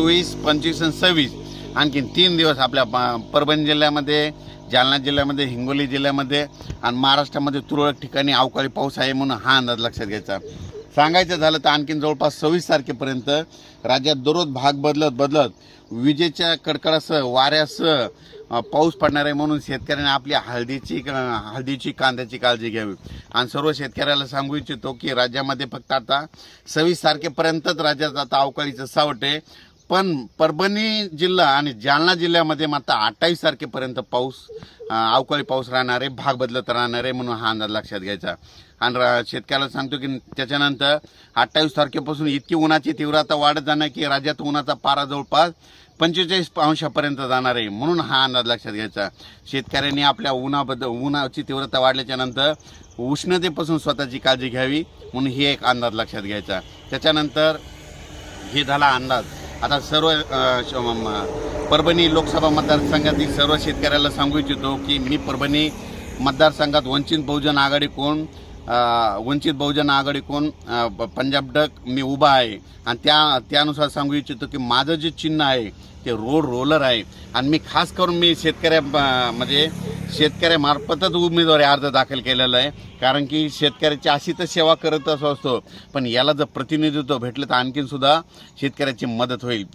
चोवीस पंचवीस आणि सव्वीस. आणखीन तीन दिवस आपल्या प- परभणी जिल्ह्यामध्ये जालना जिल्ह्यामध्ये हिंगोली जिल्ह्यामध्ये आणि महाराष्ट्रामध्ये तुरळक ठिकाणी अवकाळी पाऊस आहे म्हणून हा अंदाज लक्षात घ्यायचा. सांगायचं झालं तर आणखीन जवळपास सव्वीस तारखेपर्यंत राज्यात दररोज भाग बदलत बदलत विजेच्या कडकडासह वाऱ्यासह पाऊस पडणार आहे म्हणून शेतकऱ्यांनी आपली हळदीची हळदीची कांद्याची काळजी घ्यावी. आणि सर्व शेतकऱ्याला सांगू इच्छितो की राज्यामध्ये फक्त आता सव्वीस तारखेपर्यंतच राज्यात आता अवकाळीचं सावट आहे. पण परभणी जिल्हा आणि जालना जिल्ह्यामध्ये मात्र अठ्ठावीस तारखेपर्यंत पाऊस अवकाळी पाऊस राहणार आहे भाग बदलत राहणार आहे म्हणून हा अंदाज लक्षात घ्यायचा. आणि रा- शेतकऱ्याला सांगतो की त्याच्यानंतर अठ्ठावीस तारखेपासून इतकी उन्हाची तीव्रता वाढत जाणार की राज्यात उन्हाचा पारा जवळपास पंचेचाळीस अंशापर्यंत जाणार आहे म्हणून हा अंदाज लक्षात घ्यायचा. शेतकऱ्यांनी आपल्या उन्हाबद्दल उन्हाची तीव्रता वाढल्याच्यानंतर उष्णतेपासून स्वतःची काळजी घ्यावी म्हणून ही एक अंदाज लक्षात घ्यायचा. त्याच्यानंतर हे झाला अंदाज. आता सर्व श- परभणी लोकसभा मतदारसंघातील सर्व शेतकऱ्याला सांगू इच्छितो की मी परभणी मतदारसंघात वंचित बहुजन आघाडी कोण वंचित बहुजन आघाडी कोण पंजाब डक मी उभा आहे. आणि त्या त्यानुसार सांगू इच्छितो की माझं जे चिन्ह आहे ते रोड रोलर आहे. आणि मी खास करून मी शेतकऱ्या म्हणजे शेतकऱ्यामार्फतच उमेदवारी अर्ज दाखल केलेला आहे. कारण की शेतकऱ्याची अशी तर सेवा करत असतो पण याला जर प्रतिनिधित्व भेटलं तर आणखीन सुद्धा शेतकऱ्याची मदत होईल.